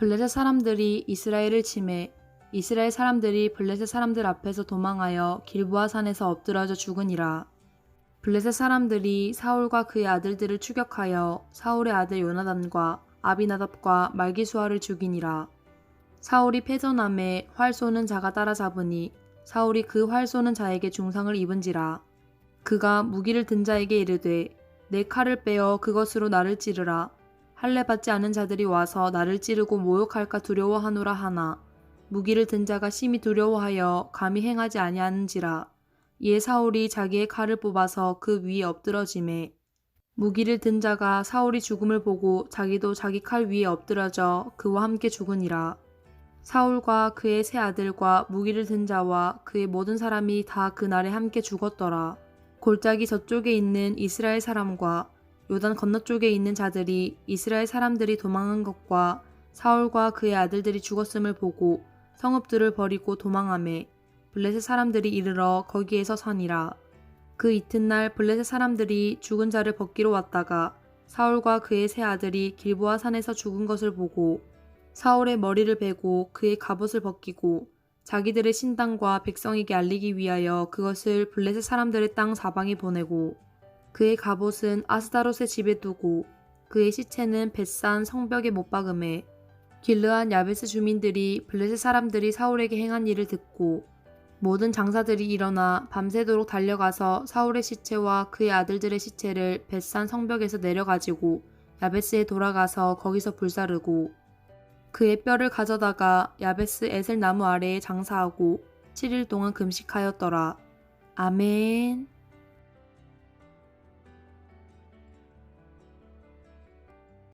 블레셋 사람들이 이스라엘을 침해 이스라엘 사람들이 블레셋 사람들 앞에서 도망하여 길보아 산에서 엎드러져 죽으니라. 블레셋 사람들이 사울과 그의 아들들을 추격하여 사울의 아들 요나단과 아비나답과 말기수아를 죽이니라. 사울이 패전함에 활 쏘는 자가 따라잡으니 사울이 그 활 쏘는 자에게 중상을 입은지라. 그가 무기를 든 자에게 이르되 내 칼을 빼어 그것으로 나를 찌르라. 할례 받지 않은 자들이 와서 나를 찌르고 모욕할까 두려워하노라 하나. 무기를 든 자가 심히 두려워하여 감히 행하지 아니하는지라. 이에 사울이 자기의 칼을 뽑아서 그 위에 엎드러짐에 무기를 든 자가 사울이 죽음을 보고 자기도 자기 칼 위에 엎드러져 그와 함께 죽으니라. 사울과 그의 세 아들과 무기를 든 자와 그의 모든 사람이 다 그날에 함께 죽었더라. 골짜기 저쪽에 있는 이스라엘 사람과 요단 건너쪽에 있는 자들이 이스라엘 사람들이 도망한 것과 사울과 그의 아들들이 죽었음을 보고 성읍들을 버리고 도망함에 블레셋 사람들이 이르러 거기에서 사니라. 그 이튿날 블레셋 사람들이 죽은 자를 벗기로 왔다가 사울과 그의 세 아들이 길보아 산에서 죽은 것을 보고 사울의 머리를 베고 그의 갑옷을 벗기고 자기들의 신당과 백성에게 알리기 위하여 그것을 블레셋 사람들의 땅 사방에 보내고 그의 갑옷은 아스다롯의 집에 두고 그의 시체는 벳산 성벽에 못 박음에 길르한 야베스 주민들이 블레셋 사람들이 사울에게 행한 일을 듣고 모든 장사들이 일어나 밤새도록 달려가서 사울의 시체와 그의 아들들의 시체를 벳산 성벽에서 내려가지고 야베스에 돌아가서 거기서 불사르고 그의 뼈를 가져다가 야베스 에셀 나무 아래에 장사하고 7일 동안 금식하였더라. 아멘.